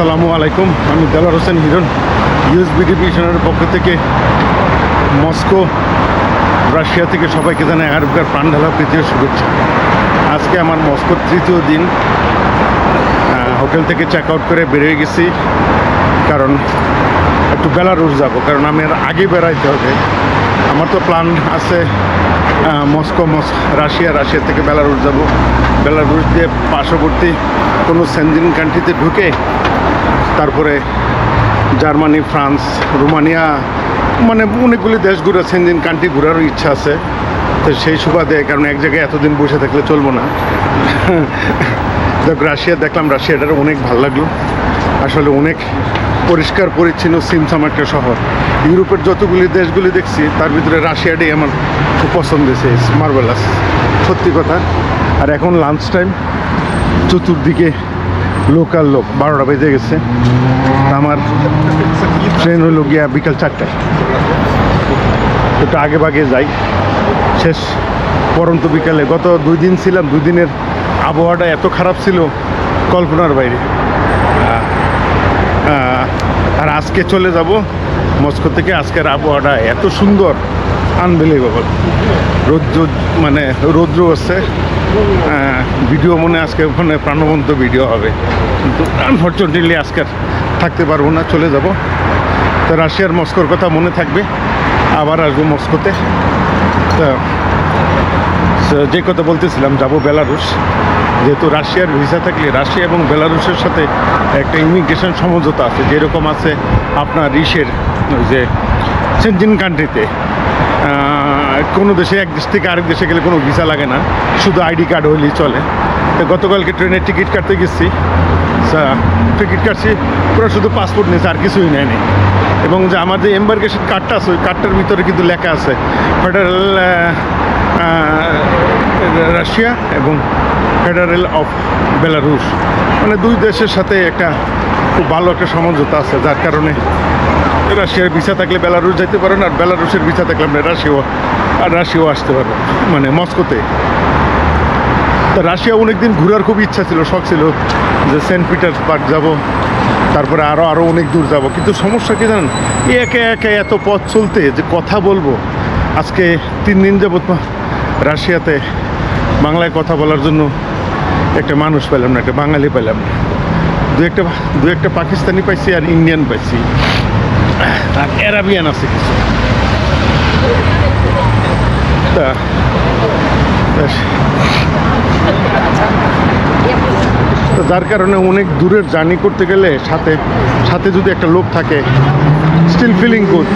আসসালামু আলাইকুম। আমি দেলার হোসেন হিরন ইউএসবিডি মিশনের পক্ষ থেকে মস্কো, রাশিয়া থেকে সবাইকে জানাই আরবকার প্রাণ ঢালা প্রীতীয় শুভেচ্ছা। আজকে আমার মস্কোর তৃতীয় দিন। হোটেল থেকে চেক আউট করে বেরিয়ে গেছি, কারণ একটু বেলারুস যাব, কারণ আমি আর আগে বেড়াইতে হবে। আমার তো প্ল্যান আছে মস্কো, মস, রাশিয়া রাশিয়া থেকে বেলারুস যাব। বেলারুস দিয়ে পার্শ্ববর্তী কোনো সেনজিন কান্ট্রিতে ঢুকে, তারপরে জার্মানি, ফ্রান্স, রোমানিয়া মানে অনেকগুলি দেশ ঘুরে সেনজিন কান্ট্রি ঘোরারও ইচ্ছা আছে। তো সেই সুবাদে, কারণ এক জায়গায় এতদিন বসে থাকলে চলবো না। দেখ, রাশিয়া দেখলাম, রাশিয়াটার অনেক ভালো লাগল। আসলে অনেক পরিষ্কার, পরিচ্ছন্ন সিমসাম একটা শহর। ইউরোপের যতগুলি দেশগুলি দেখছি, তার ভিতরে রাশিয়াটাই আমার খুব পছন্দ হয়েছে মার্বেলাস সত্যি কথা। আর এখন লাঞ্চ টাইম চতুর্দিকে লোকাল লোক, বারোটা বেজে গেছে। আমার ট্রেন হলো গিয়া বিকাল চারটায়। একটু আগে ভাগে যাই, শেষ। পরন্ত বিকালে, গত দুই দিন ছিলাম, দুই দিনের আবহাওয়াটা এত খারাপ ছিল কল্পনার বাইরে। আর আজকে চলে যাব মস্কো থেকে। আজকের আবহাওয়াটা এত সুন্দর আনবিলিভেবল রৌদ্র মানে রৌদ্র আছে ভিডিও মনে আজকে ওখানে প্রাণবন্ত ভিডিও হবে। কিন্তু আনফর্চুনেটলি আজকে থাকতে পারব না, চলে যাব। তো রাশিয়ার মস্কোর কথা মনে থাকবে। আবার আসব মস্কোতে। তো যে কথা বলতেছিলাম, যাব বেলারুস যেহেতু রাশিয়ার ভিসা থাকলে রাশিয়া এবং বেলারুসের সাথে একটা ইমিগ্রেশন সমঝোতা আছে, যেরকম আছে আপনার রিসের যে সেনজিন কান্ট্রিতে কোনো দেশে, এক দেশ থেকে আরেক দেশে গেলে কোনো ভিসা লাগে না, শুধু আইডি কার্ড হলেই চলে। তো গতকালকে ট্রেনের টিকিট কাটতে গেছি। টিকিট কাটছি, পুরো শুধু পাসপোর্ট নিয়েছে, আর কিছুই নেয়নি এবং যে আমার যে এম্বার্কেশন কার্ডটা আছে, ওই কার্ডটার ভিতরে কিন্তু লেখা আছে ফেডারেল রাশিয়া এবং ফেডারেল অফ বেলারুস মানে দুই দেশের সাথে একটা খুব ভালো একটা সমঝোতা আছে, যার কারণে রাশিয়ার ভিসা থাকলে বেলারুস যেতে পারেন আর বেলারুসের ভিসা থাকলে আপনি রাশিয়াও, আর রাশিয়াও আসতে পারবেন মানে মস্কোতে। তা রাশিয়া অনেকদিন ঘোরার খুব ইচ্ছা ছিল, শখ ছিল যে সেন্ট পিটার্সবার্গ যাব, তারপরে আরও আরও অনেক দূর যাব, কিন্তু সমস্যা কী জানেন? একে একে এত পথ চলতে যে কথা বলব, আজকে তিন দিন যাবত রাশিয়াতে বাংলায় কথা বলার জন্য একটা মানুষ পেলাম না, একটা বাঙালি পেলাম না। দু একটা দু একটা পাকিস্তানি পাইছি আর ইন্ডিয়ান পাইছি। আর অ্যারাবিয়ান আছে কিছু। তা যার কারণে অনেক দূরের জার্নি করতে গেলে সাথে সাথে যদি একটা লোক থাকে স্টিল ফিলিং গুড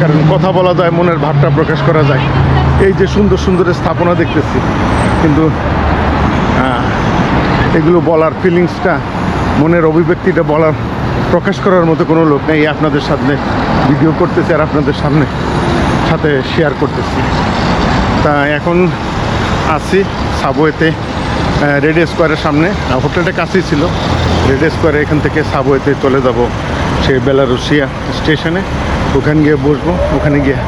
কারণ কথা বলা যায়, মনের ভাবটা প্রকাশ করা যায়। এই যে সুন্দর সুন্দর স্থাপনা দেখতেছি, কিন্তু এগুলো বলার ফিলিংসটা মনের অভিব্যক্তিটা বলার, প্রকাশ করার মতো কোনো লোক নেই। আপনাদের সামনে ভিডিও করতেছি আর আপনাদের সামনে সাথে শেয়ার করতেছি। তা এখন আছি সাবওয়েতে রেড স্কোয়ারের সামনে। হোটেলটা কাছেই ছিল। রেড স্কোয়ারে এখান থেকে সাবওয়েতে চলে যাব। সেই বেলারুশিয়া স্টেশনে। ওখানে গিয়ে বসবো, ওখানে গিয়ে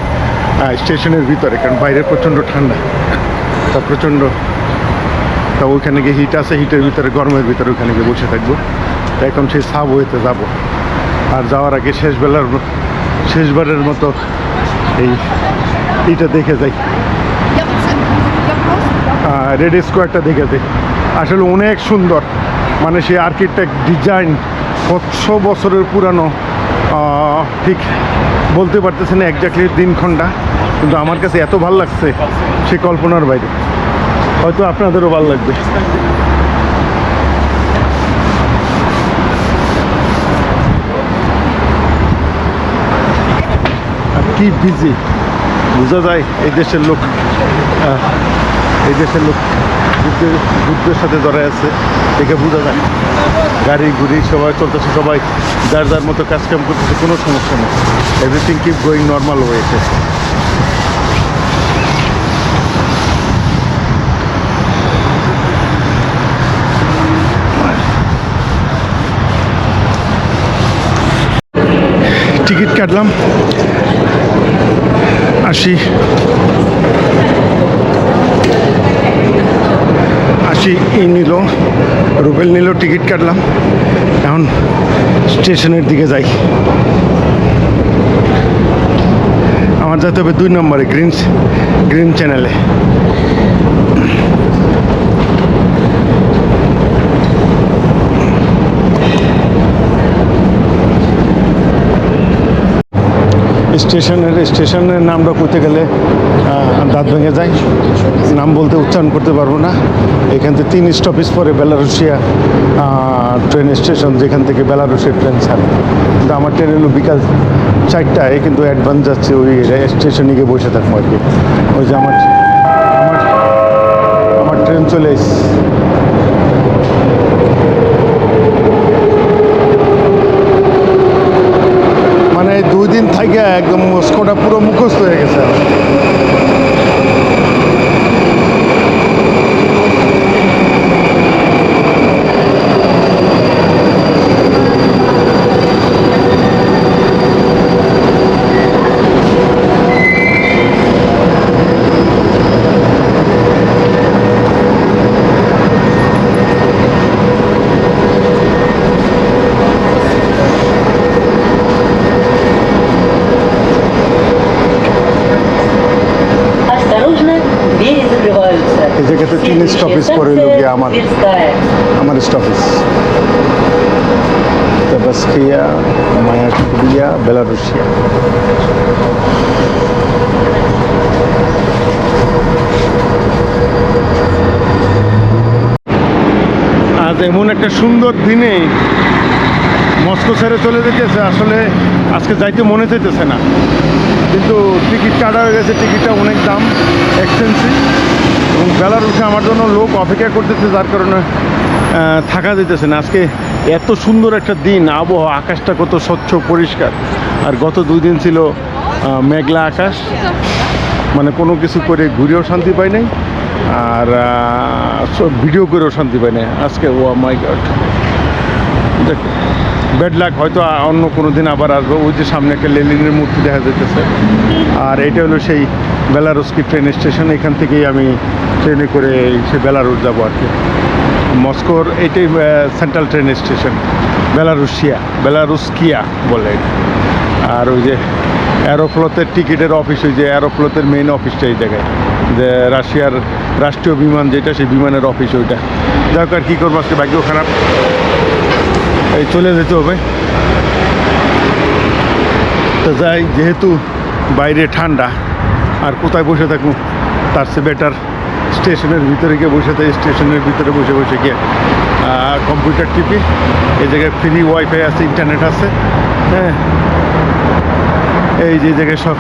স্টেশনের ভিতরে, কারণ বাইরে প্রচণ্ড ঠান্ডা। তা প্রচণ্ড, তা ওইখানে গিয়ে হিট আছে হিটের ভিতরে, গরমের ভিতরে ওখানে গিয়ে বসে থাকব। তা এখন সেই সাবওয়েতে যাব। আর যাওয়ার আগে শেষবেলার শেষবারের মতো এই এইটা দেখে যাই। রেড স্কোয়ারটা দেখে যাই। আসলে অনেক সুন্দর। মানে সেই আর্কিটেক্ট ডিজাইন কতশো বছরের পুরানো ঠিক বলতে পারতেছে না একজাক্টলি দিনক্ষণটা, কিন্তু আমার কাছে এত ভালো লাগছে সে কল্পনার বাইরে। হয়তো আপনাদেরও ভালো লাগবে। কি বিজি বোঝা যায় এই দেশের লোক এই দেশের লোক যুদ্ধের যুদ্ধের সাথে জড়ায় আছে, দেখে বোঝা যায়। গাড়ি, ঘুড়ি, সবাই চলতেছে, সবাই যার যার মতো কাজকাম করতেছে, কোনো সমস্যা নেই। এভরিথিং কিপ গোয়িং নর্মাল হয়েছে টিকিট কাটলাম। আসি। আশি ই নিল, রুবেল নিল, টিকিট কাটলাম। এখন স্টেশনের দিকে যাই। আমার যেতে হবে দুই নম্বরে গ্রিন গ্রিন চ্যানেলে। স্টেশনের স্টেশনের নামটা করতে গেলে দাঁত ভেঙে যায়। নাম বলতে উচ্চারণ করতে পারব না। এখান থেকে তিন স্টপেজ পরে বেলারুশিয়া ট্রেন স্টেশন যেখান থেকে বেলারুশের ট্রেন ছাড়ে। কিন্তু আমার ট্রেন হলো বিকাল চারটায়, কিন্তু অ্যাডভান্স যাচ্ছে ওই স্টেশনে গিয়ে বসে থাকব আর কি। ওই যে আমার আমার আমার ট্রেন চলে এসেছে মানে এই দুই দিন থেকে একদম মস্কোটা পুরো মুখস্থ হয়ে গেছে। একটা সুন্দর দিনে মস্কো ছেড়ে চলে যেতেছে, আসলে আজকে যাইতে মনে চাইতেছে না। কিন্তু টিকিট কাটা হয়ে গেছে, টিকিটটা অনেক দাম এক্সপেন্সিভ এবং বেলার উঠে আমার জন্য লোক অপেক্ষা করতেছে, যার কারণে থাকা যেতেছে না। আজকে এত সুন্দর একটা দিন, আবহাওয়া, আকাশটা কত স্বচ্ছ, পরিষ্কার। আর গত দুই দিন ছিল মেঘলা আকাশ। মানে কোনো কিছু করে ঘুরেও শান্তি পাই নাই। আর ভিডিও করেও শান্তি পাই না। আজকে, ও মাই গড। দেখ ব্যাড লাক হয়তো অন্য কোনো দিন আবার আসব। ওই যে সামনে একটা লেলিনের মূর্তি দেখা যেতেছে আর এটা হলো সেই বেলারুসকি ট্রেন স্টেশন এখান থেকেই আমি ট্রেনে করে সে বেলারুস যাব আর কি। মস্কোর এটাই central train station Belarusia Belaruskiya বলে। আর ওই যে অ্যারোফ্লোতের টিকিটের অফিস ওই যে অ্যারোফ্লোতের মেইন অফিসটা এই জায়গায়। যে রাশিয়ার রাষ্ট্রীয় বিমান যেটা, সেই বিমানের অফিস ওইটা। যাই আর কী করব আজকে, ভাগ্য খারাপ। এই চলে যেতে হবে। তো যাই, যেহেতু বাইরে ঠান্ডা, আর কোথায় বসে থাকুন তার চেয়ে বেটার স্টেশনের ভিতরে গিয়ে বসে থাকি, স্টেশনের ভিতরে বসে বসে গিয়ে। কম্পিউটার টিপি, এই জায়গায় ফ্রি ওয়াইফাই আছে ইন্টারনেট আছে। হ্যাঁ। এই যে জায়গায় সব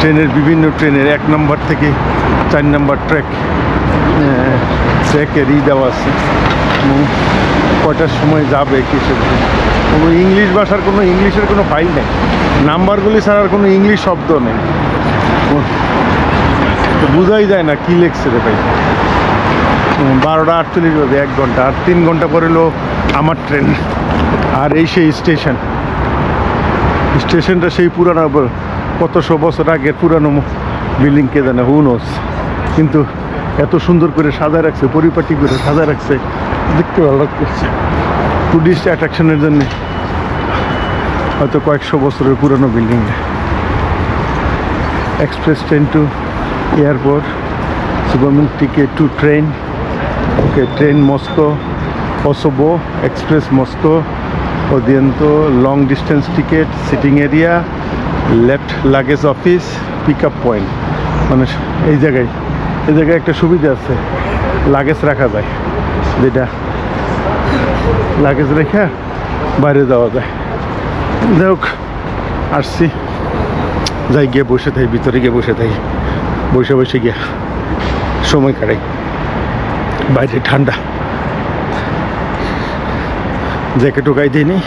ট্রেনের বিভিন্ন ট্রেনের এক নম্বর থেকে চার নম্বর ট্র্যাক ট্র্যাকের ই দেওয়া আছে। এবং কয়টার সময় যাবে কিসের কোনো ইংলিশ ভাষার কোনো ইংলিশের কোনো ফাইল নেই। নাম্বারগুলি ছাড়ার কোনো ইংলিশ শব্দ নেই। তো বোঝাই যায় না কী লেখছে রে ভাই। বারোটা আটচল্লিশ বাজে, এক ঘণ্টা। আর তিন ঘণ্টা পরে হলো আমার ট্রেন। আর এই সেই স্টেশন। স্টেশনটা সেই পুরানো কতশো বছর আগের পুরানো বিল্ডিং কে জানে হুনোস কিন্তু এত সুন্দর করে সাজায় রাখছে, পরিপাটি করে সাজায় রাখছে, দেখতে ভালো লাগতেছে। টুরিস্ট অ্যাট্রাকশনের জন্য, হয়তো কয়েকশো বছরের পুরানো building express train to airport সুপারমিল ticket to train okay train Moscow Kosovo express Moscow Odiento long distance ticket seating area left luggage office pick up point মানে এই জায়গায় এই জায়গায় একটা সুবিধা আছে লাগেজ রাখা যায়, যেটা লাগেজ রেখে বাইরে যাওয়া যায়। যাই হোক, আসছি, যাই গিয়ে বসে থাকি, ভিতরে গিয়ে বসে থাকি, বসে বসে গিয়ে সময় কাটাই। বাইরে ঠান্ডা। জ্যাকেটও গাইতে নেই।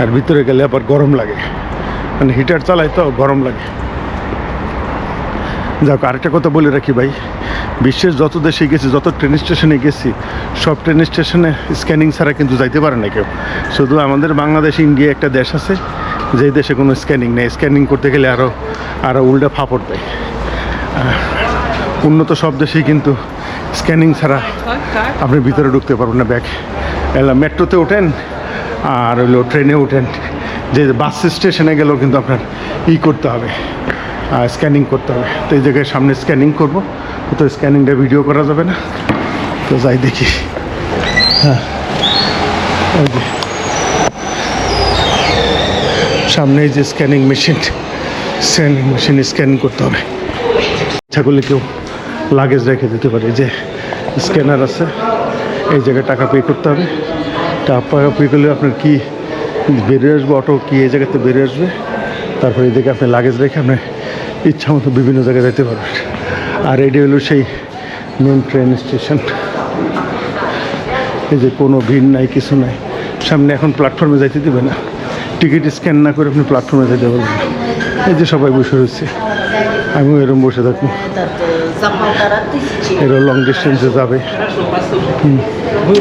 আর ভিতরে গেলে আবার গরম লাগে। মানে হিটার চালাই তো গরম লাগে। যাক আরেকটা কথা বলে রাখি ভাই। বিশ্বের যত দেশে গেছি যত ট্রেন স্টেশনে গেছি সব ট্রেন স্টেশনে স্ক্যানিং ছাড়া কিন্তু যাইতে পারে না কেউ। শুধু আমাদের বাংলাদেশ ইন্ডিয়া একটা দেশ আছে যে দেশে কোনো স্ক্যানিং নেই। স্ক্যানিং করতে গেলে আরও আরও উল্টা ফাপড় দেয়। উন্নত সব দেশেই কিন্তু স্ক্যানিং ছাড়া আপনি ভিতরে ঢুকতে পারবেন না ব্যাগ। মেট্রোতে ওঠেন আর হইল ট্রেনে ওঠেন। যে বাস স্টেশনে গেলেও কিন্তু আপনার ই করতে হবে স্ক্যানিং করতে হবে। তো এই জায়গায় সামনে স্ক্যানিং করব, তো স্ক্যানিংটা ভিডিও করা যাবে না। তো যাই দেখি। হ্যাঁ যে। সামনে যে স্ক্যানিং মেশিন স্ক্যানিং মেশিনে স্ক্যান করতে হবে। ইচ্ছা করলে কেউ লাগেজ রেখে দিতে পারে। যে স্ক্যানার আছে। এই জায়গায় টাকা পে করতে হবে। টাকা পে করলে আপনার কি বেরিয়ে আসবে অটো কি এই জায়গাতে বেরিয়ে আসবে? তারপরে এদিকে আপনি লাগেজ রেখে আপনি ইচ্ছা মতো বিভিন্ন জায়গায় যেতে পারবেন। আর এটি হলো সেই মেন ট্রেন স্টেশন এই যে কোনো ভিড় নাই কিছু নাই। সামনে এখন প্ল্যাটফর্মে যাইতে দেবে না। টিকিট স্ক্যান না করে আপনি প্ল্যাটফর্মে যেতে পারবেন। এই যে সবাই বসে রয়েছে। আমিও এরম বসে থাকব। এরা লং ডিস্টেন্সে যাবে।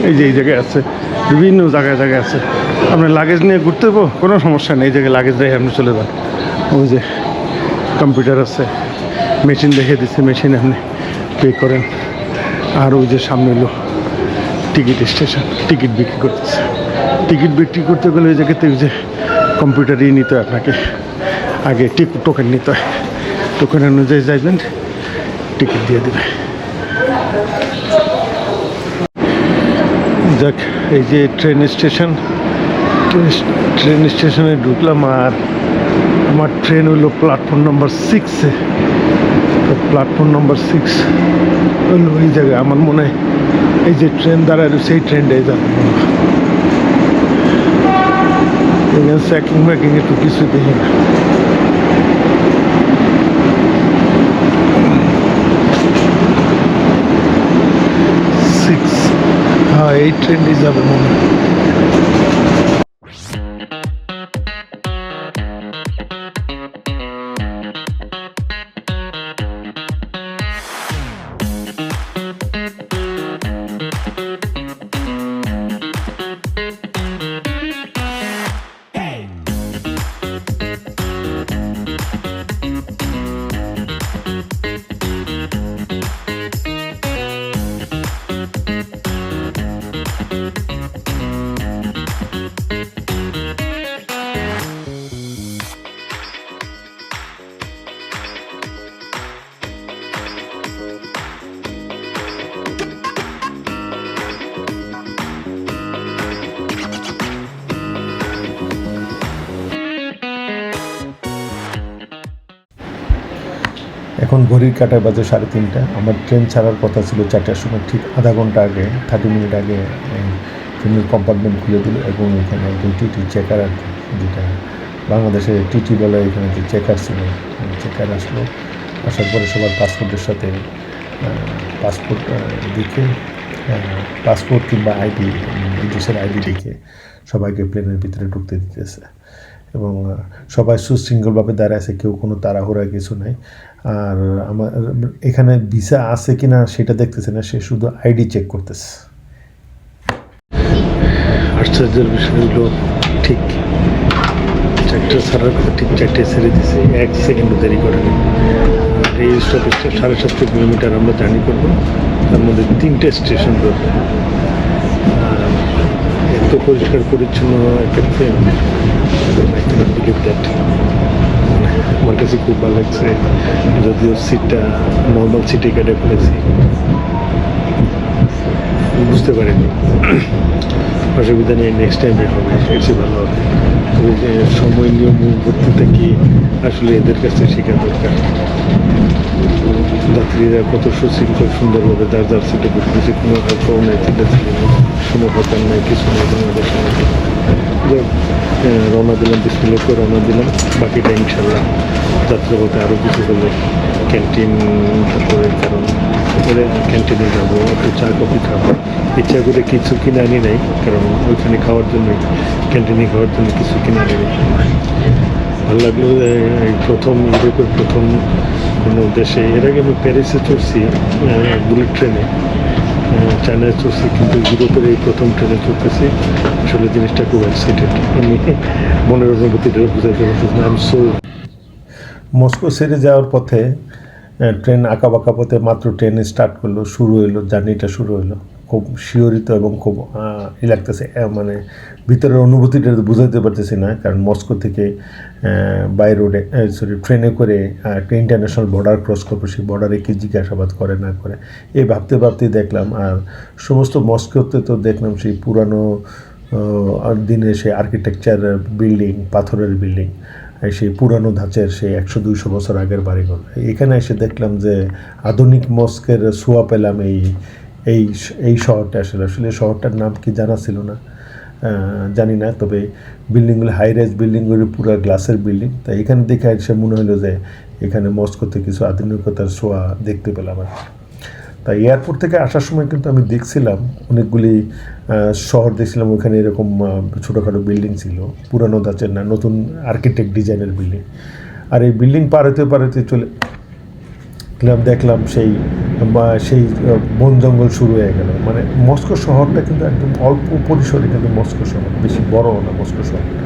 এই যে, এই জায়গায় আছে। বিভিন্ন জায়গায় জায়গায় আছে। আপনি লাগেজ নিয়ে ঘুরতে যাব কোনো সমস্যা নেই। এই জায়গায় লাগেজ রেখে আপনি চলে যান। ওই যে কম্পিউটার আছে। মেশিন দেখে দিচ্ছে মেশিন আপনি পে করেন। আর ওই যে সামনে হলো টিকিট স্টেশন টিকিট বিক্রি করতেছে। টিকিট বিক্রি করতে গেলে ওই জায়গাতে ওই যে কম্পিউটারই নিতে হয় আপনাকে। আগে টিক টোকেন নিতে হয়। টোকেন অনুযায়ী যাইবেন টিকিট দিয়ে দেবে যাক, এই যে ট্রেন স্টেশন ট্রেন স্টেশনে ঢুকলাম আর আমার ট্রেন হলো প্ল্যাটফর্ম নম্বর সিক্সে তো প্ল্যাটফর্ম নম্বর সিক্স হলো এই জায়গায়। আমার মনে হয় এই যে ট্রেন দাঁড়ায় সেই ট্রেনটাই যাবে। এখানে চেকিং ম্যাকিং একটু কিছু দেখি না সিক্স হ্যাঁ এই ট্রেনটি যাবে এখন ঘড়ির কাটায় বাজে সাড়ে তিনটা। আমার ট্রেন ছাড়ার কথা ছিল চারটার সময়, ঠিক আধা ঘণ্টা আগে থার্টি মিনিট আগে ট্রেনের কম্পার্টমেন্ট খুলে দিল এবং এখানে একজন টিটি চেকার আর যেটা বাংলাদেশে টিটি বলে, এখানে যে চেকার ছিল চেকার আসলো। আসার পরে সবার পাসপোর্টের সাথে পাসপোর্ট দেখে পাসপোর্ট কিংবা আইডি দেশের আইডি দেখে সবাইকে প্লেনের ভিতরে ঢুকতে দিতেছে। এবং সবাই সুশৃঙ্খলভাবে দাঁড়ায় আছে, কেউ কোনো তাড়াহুড়া, কিছু নাই। আর আমার, এখানে ভিসা আছে কি না সেটা দেখতেছে না, সে শুধু আইডি চেক করতেছে। আশ্চর্যের বিষয় হলো, ঠিক চারটে ছাড়ার কথা ঠিক চারটে ছেড়ে দিছে এক সেকেন্ডও দেরি করেনি এই স্টপেজটা সাড়ে সাতশো কিলোমিটার আমরা জার্নি করব। তার মধ্যে তিনটে স্টেশন আর এত পরিষ্কার পরিচ্ছন্ন একটা ট্রেন বিলিভ দ্যাট আমার কাছে খুব ভালো লাগছে, যদিও সিটটা নর্মাল সিটে কেটে ফেলেছি। বুঝতে পারিনি। অসুবিধা নেই নেক্সট টাইমে হবে চেয়ে ভালো হবে। সময় নিয়ম করতে কি আসলে এদের কাছে শেখা দরকার। যাত্রীরা কত সুশৃঙ্খল, সুন্দরভাবে যার যার সিটে বসতেছে কোনো কোনো কথা নাই, কিছু নেই বাংলাদেশের মধ্যে আহ, রওনা দিলাম বিসমিল্লাকে রওনা দিলাম। বাকিটা ইনশাল্লাহ যাত্রাপথে আরও কিছু হলে ক্যান্টিন তারপরে কারণ তারপরে ক্যান্টিনে যাব একটু চা কফি খাব। ইচ্ছা করে কিছু কিনে আনি নাই কারণ ওইখানে খাওয়ার জন্য ক্যান্টিনে খাওয়ার জন্য কিছু কিনে আনি নাই। ভালো লাগল প্রথম ইউরোপের প্রথম কোনো দেশে এর আগে আমি প্যারিসে চড়ছি বুলেট ট্রেনে। চায়নায় চড়ছি কিন্তু ইউরোপের এই প্রথম ট্রেনে চড়তেছি আসলে জিনিসটা খুব এক্সাইটেড আমি মনের অনুভূতিটা বুঝাতে পারতেছি আই এম সো মস্কো সেরে যাওয়ার পথে ট্রেন আঁকা বাঁকা পথে মাত্র ট্রেন স্টার্ট করল, শুরু হইল জার্নিটা শুরু হইল। খুব শিহরিত এবং খুব ই লাগতেছে মানে ভিতরের অনুভূতিটা বুঝাতে পারতেছি না, কারণ মস্কো থেকে বাই রোডে সরি ট্রেনে করে একটা ইন্টারন্যাশনাল বর্ডার ক্রস করব, সেই বর্ডারে কি জিজ্ঞাসাবাদ করে না করে, এই ভাবতে ভাবতে দেখলাম, আর সমস্ত মস্কোতে তো দেখলাম সেই পুরানো দিনের সেই আর্কিটেকচার বিল্ডিং পাথরের বিল্ডিং সেই পুরানো ধাঁচের সেই একশো দুইশো বছর আগের বাড়িঘর, এখানে এসে দেখলাম যে আধুনিক মস্কের সোয়া পেলাম এই এই এই শহরটা আসলে আসলে শহরটার নাম কি জানা ছিল না। জানি না, তবে বিল্ডিংগুলো হাই রাইজ বিল্ডিংগুলো পুরো গ্লাসের বিল্ডিং তাই এখানে দেখে এসে মনে হলো যে এখানে মস্কোতে কিছু আধুনিকতার ছোঁয়া দেখতে পেলাম আর। তাই এয়ারপোর্ট থেকে আসার সময় কিন্তু আমি দেখছিলাম, অনেকগুলি শহর দেখছিলাম, ওখানে এরকম ছোটোখাটো বিল্ডিং ছিল, পুরানো ধাঁচের না, নতুন আর্কিটেক্ট ডিজাইনের বিল্ডিং আর এই বিল্ডিং পার হতে পার হতে চলে দেখলাম, সেই, বা সেই বন জঙ্গল শুরু হয়ে গেল। মানে মস্কো শহরটা কিন্তু একদম অল্প পরিসরে কিন্তু মস্কো শহর, বেশি বড় না মস্কো শহরটা।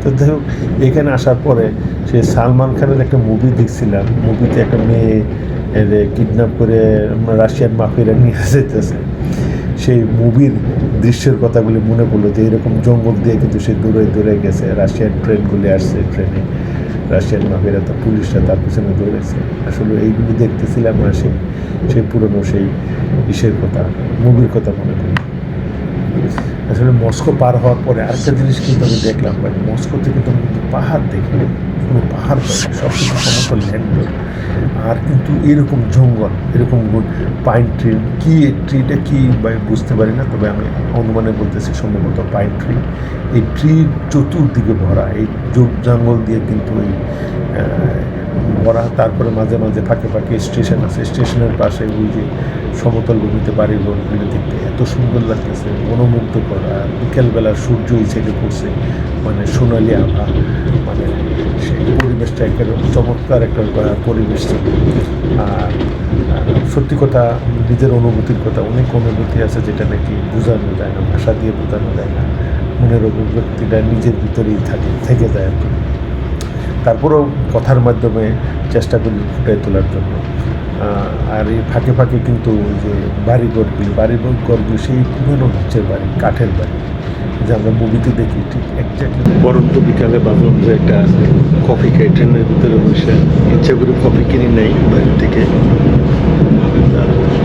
তো যাই হোক, এখানে আসার পরে সে সালমান খানের একটা মুভি দেখছিলাম। মুভিতে একটা মেয়ে কিডন্যাপ করে রাশিয়ান মাফিরা নিয়ে যেতেছে। সেই মুভির দৃশ্যের কথাগুলি মনে পড়ল যে এরকম জঙ্গল দিয়ে কিন্তু সে দূরে দূরে গেছে। রাশিয়ান ট্রেনগুলি আসছে ট্রেনে রাশিয়ান মাফিয়া তো পুলিশরা তার পিছনে দৌড়েছে। আসলে এইগুলো দেখতেছিলাম আর সেই সেই পুরনো সেই ইসের কথা, মুভির কথা মনে করি আসলে মস্কো পার হওয়ার পরে আরেকটা জিনিস কিন্তু আমি দেখলাম মানে মস্কোতে কিন্তু আমি কিন্তু পাহাড় দেখি কোনো পাহাড় পাই সব কিছু সমস্ত ল্যান্ড আর কিন্তু এরকম জঙ্গল, এরকম পাইন ট্রি কী ট্রিটা কী বুঝতে পারি না, তবে আমি অনুমানে বলতেছি সম্ভবত পাইন ট্রি এই ট্রির চতুর্দিকে ভরা, এই জঙ্গল দিয়ে কিন্তু এই ভরা, তারপরে মাঝে মাঝে ফাঁকে ফাঁকে স্টেশন আছে স্টেশনের পাশে ওই যে সমতল ভূমিতে বাড়ির ঘরগুলো দেখতে এত সুন্দর লাগতেছে মনোমুগ্ধ করা বিকেলবেলা সূর্য এই পড়ছে মানে সোনালি আভা মানে পরিবেশটা একটা চমৎকার একটা পরিবেশ। ছিল আর সত্যি কথা, নিজের অনুভূতির কথা, অনেক অনুভূতি আছে যেটা নাকি বোঝানো যায় না, ভাষা দিয়ে বোঝানো যায় না। মনের অভিব্যক্তিটা নিজের ভিতরেই থাকে, থেকে যায় আর কি। তারপরেও কথার মাধ্যমে চেষ্টা করি ফুটিয়ে তোলার জন্য। আর এই ফাঁকে ফাঁকে কিন্তু যে বাড়িঘরগুলি বাড়িঘরগুলি সেই পুরনো ধাঁচের বাড়ি, কাঠের বাড়ি, যে আমরা মুভিতে দেখি, ঠিক একজাক্টলি পরন্ত বিকালে ভাবলাম একটা কফি খাই, ট্রেনের ভিতরে বসে। ইচ্ছা করে কফি কিনি নেই বাড়ির থেকে।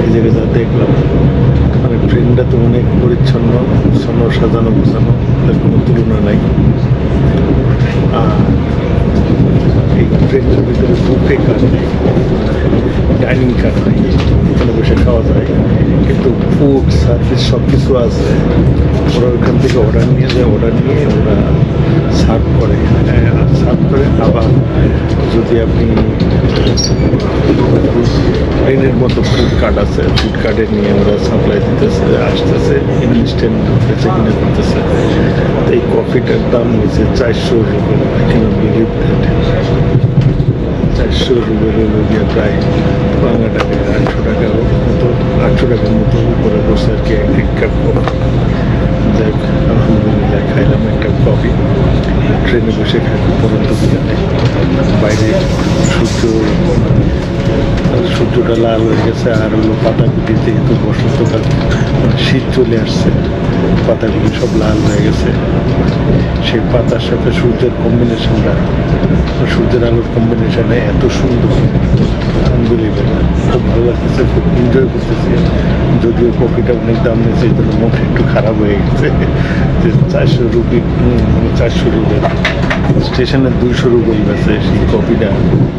এই জায়গায় যা দেখলাম মানে ট্রেনটা তো অনেক পরিচ্ছন্ন ছন্ন সাজানো গোছানো তার কোনো তুলনা নাই। আর এই ট্রেনের ভিতরে বুফে কার নেই ডাইনিং কার নেই এখানে বসে খাওয়া যায়। কিন্তু ফুড সার্ভিস সব কিছু আছে। ওরা ওখান থেকে অর্ডার নিয়ে যায় অর্ডার নিয়ে ওরা সার্ভ করে। হ্যাঁ, সার্ভ করে আবার যদি আপনি ট্রেনের মতো ফুড কার্ড আছে ফুড কার্ডে নিয়ে ওরা সাপ্লাই দিতেছে আসতেছে ইনস্ট্যান্ট বেঁচে কিনে তো এই কফিটার দাম নিচে চারশো রুবেল এখানে বিলিভ চারশো রুবেল হলো গিয়ে প্রায় বাংলা টাকায় আটশো টাকার মতো আটশো টাকার মতো উপরে বসে আর কি এক এক কাপ কফি যাই আলহামদুলিল্লাহ খাইলাম একটা কফি ট্রেনে বসে খাই পরন্ত বাইরে সূর্য সূর্যটা লাল হয়ে গেছে আর হলো পাতাগুলি যেহেতু বসন্তকাল মানে শীত চলে আসছে, পাতাগুলি সব লাল হয়ে গেছে। সেই পাতার সাথে সূর্যের কম্বিনেশনটা সূর্যের আলোর কম্বিনেশনে এত সুন্দর আনবিলিভেবল খুব ভালো লাগতেছে, খুব এনজয় করতেছি। যদিও কফিটা অনেক দাম নিয়েছে, এই মুখ একটু খারাপ হয়ে গেছে। যে চারশো রুপি মানে চারশো রুপি। স্টেশনে দুইশো রুবেল গেছে সেই কফিটা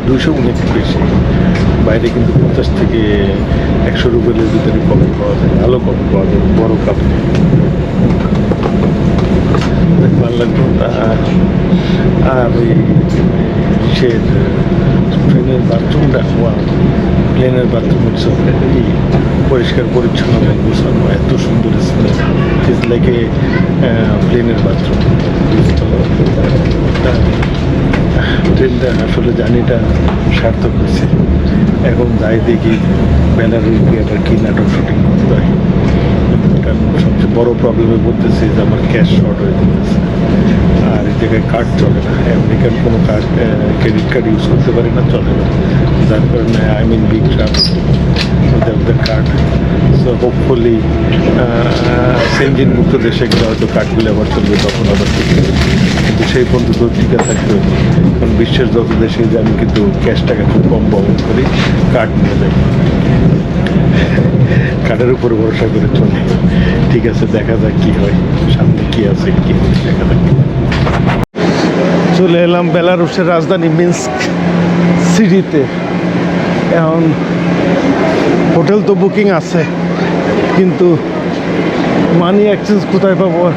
দুইশো অনেক বেশি। বাইরে কিন্তু পঞ্চাশ থেকে একশো রুবেলের ভিতরে কফি পাওয়া যায় ভালো কফি পাওয়া যায়, বড় কাপ ভালো লাগল আর ওই ট্রেনের বাথরুমটা ওয়া প্লেনের বাথরুম হচ্ছে এই পরিষ্কার, পরিচ্ছন্ন, গোছানো, এত সুন্দর স্মেল প্লেনের বাথরুম। ট্রেনটা আসলে জানিটা সার্থক হয়েছে। এখন যাই দেখি বেলারুই গিয়ে একটা কী নাটক শুটিং করতে হয়। কারণ সবচেয়ে বড় প্রবলেমে পড়তেছে যে আমার ক্যাশ শর্ট হয়ে যেতেছে আর এই জায়গায় কার্ড চলে না। আমেরিকান কোনো কার্ড ক্রেডিট কার্ড ইউজ করতে পারি না, চলে না। যার কারণে আই মিন বিগ ট্রাভেল ওদের ওদের কার্ড সো হোপফুলি সেঞ্জিন মুক্ত দেশে গেলে হয়তো কার্ডগুলো আবার চলবে তখন আবার ঠিক কিন্তু সেই পর্যন্ত টিকা থাকতে হবে। কারণ বিশ্বের যত দেশে যে আমি কিন্তু ক্যাশ টাকা খুব কম বহন করি কার্ড নিয়ে যাই। কার্ডের উপর ভরসা করে চলে। ঠিক আছে, দেখা যাক কি হয়। সামনে কি আছে, কি হয় দেখা যাক। চলে এলাম বেলারুশের রাজধানী মিন্স্ক সিটিতে। এখন হোটেল তো বুকিং আছে, কিন্তু মানি এক্সচেঞ্জ কোথায় পাবো?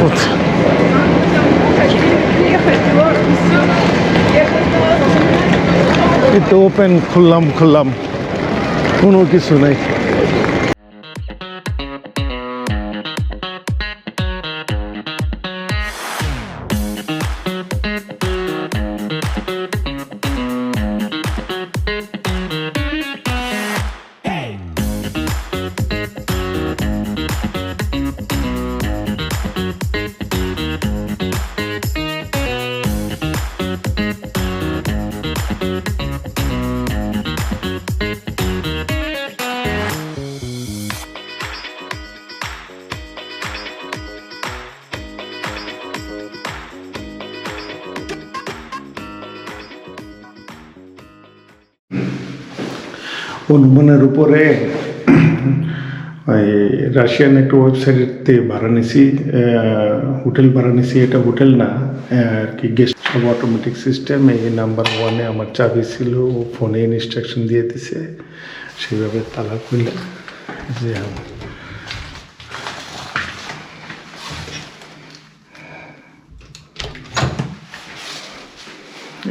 কোথা- কিন্তু ওপেন খুললাম খুললাম। কোনো কিছু নেই। অনুমানের উপরে ওই রাশিয়ান একটা ওয়েবসাইটে ভাড়া হোটেল ভাড়া নিছি এটা হোটেল না আর কি গেস্ট সব অটোমেটিক সিস্টেম এই নাম্বার ওয়ানে আমার চাবি ছিল, ও ফোনে ইনস্ট্রাকশন দিয়ে দিছে সেভাবে তালা খুলে যে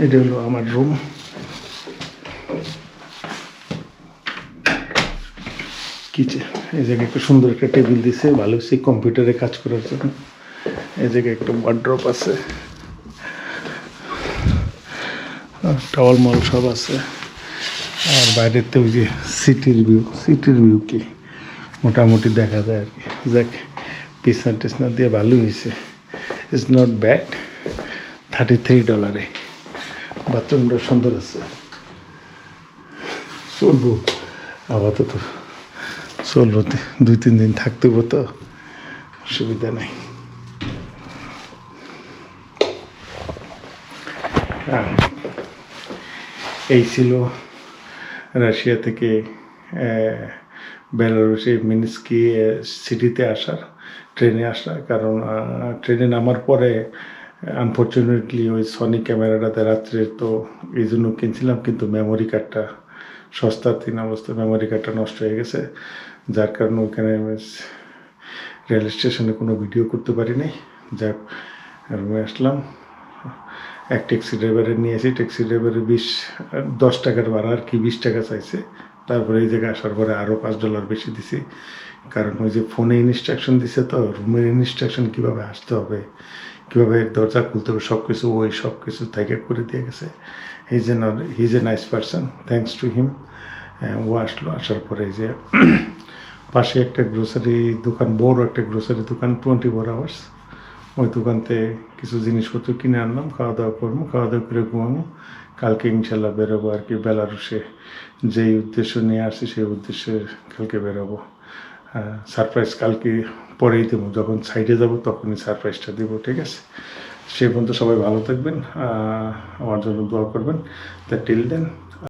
এটা হলো আমার রুম কিচেন এই জায়গায় একটা সুন্দর একটা টেবিল দিছে, ভালো হচ্ছে কম্পিউটারে কাজ করার জন্য। এই জায়গায় একটা ওয়ার্ড্রপ আছে। টাওয়াল মল সব আছে। আর বাইরেতে ওই যে সিটির ভিউ সিটির ভিউ কি? মোটামুটি দেখা যায় আর কি। যাক পিসনা টিসনা দিয়ে ভালো হয়েছে। It's not bad thirty three ডলারে বাথরুমটা সুন্দর আছে। চলবো। আপাতত। চলবো দুই, তিন দিন থাকতে হব তো, অসুবিধা নাই। এই ছিল রাশিয়া থেকে বেলারুসে মিনিস্কি সিটিতে আসার, ট্রেনে আসা কারণ ট্রেনে নামার পরে আনফর্চুনেটলি ওই সনি ক্যামেরাটাতে রাত্রে তো এই জন্য কিনছিলাম, কিন্তু মেমোরি কার্ডটা সস্তার তিন অবস্থা মেমোরি কার্ডটা নষ্ট হয়ে গেছে যার কারণে ওইখানে রেল স্টেশনে কোনো ভিডিও করতে পারিনি। যাক রুমে আসলাম। এক ট্যাক্সি ড্রাইভারের নিয়ে ট্যাক্সি ড্রাইভারের বিশ, দশ টাকার ভাড়া আর কি বিশ টাকা চাইছে। তারপরে এই জায়গায় আসার পরে আরও পাঁচ ডলার বেশি দিছি। কারণ ওই যে ফোনে ইনস্ট্রাকশন দিছে তো রুমের ইনস্ট্রাকশন কীভাবে আসতে হবে, কীভাবে দরজা খুলতে হবে সব কিছু ওই সব কিছু থেকে করে দিয়ে গেছে। He's a he's a nice person thanks to him ও আসলো, আসার পরে যে পাশে একটা গ্রোসারি দোকান, বড় একটা গ্রোসারি দোকান টোয়েন্টি ফোর আওয়ার্স ওই দোকানতে কিছু জিনিসপত্র কিনে আনলাম খাওয়া দাওয়া করব খাওয়া দাওয়া করে ঘুমাবো। কালকে ইনশাল্লাহ বেরোবো আর কি বেলারুসে যেই উদ্দেশ্য নিয়ে আসছি সেই উদ্দেশ্যে কালকে বেরোবো। সারপ্রাইজ কালকে পরেই দেবো, যখন সাইডে যাব তখনই সারপ্রাইজটা দেবো, ঠিক আছে? সে পর্যন্ত সবাই ভালো থাকবেন আমার জন্য দোয়া করবেন। তা টিল দেন